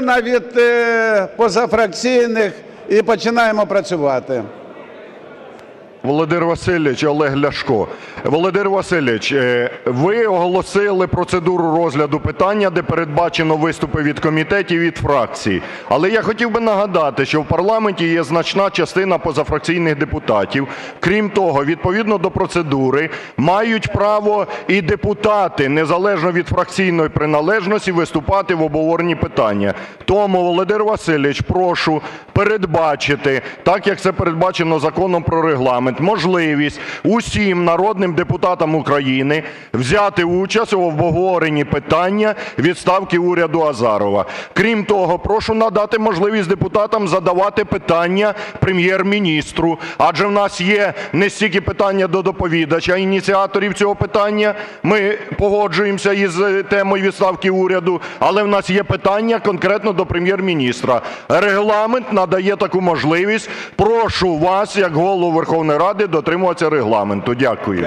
від е, позафракційних і починаємо працювати. Володимир Васильович, Олег Ляшко. Володимир Васильович, е, ви оголосили процедуру розгляду питання, де передбачено виступи від комітетів від фракцій. Але я хотів би нагадати, що в парламенті є значна частина позафракційних депутатів. Крім того, відповідно до процедури мають право і депутати, незалежно від фракційної приналежності, виступати в обговоренні питання. Тому, Володимир Васильович, прошу передбачити, так як це передбачено Законом про Регламент, можливість усім народним депутатам України взяти участь у обговоренні питання відставки уряду Азарова. Крім того, прошу надати можливість депутатам задавати питання Прем'єр-міністру, адже в нас є не стільки питання до доповідача, ініціаторів цього питання, ми погоджуємося із темою відставки уряду, але в нас є питання конкретно до Прем'єр-міністра. Регламент надає таку можливість. Прошу вас, як Голову Верховної Ради, дотримуватися Регламенту. Дякую.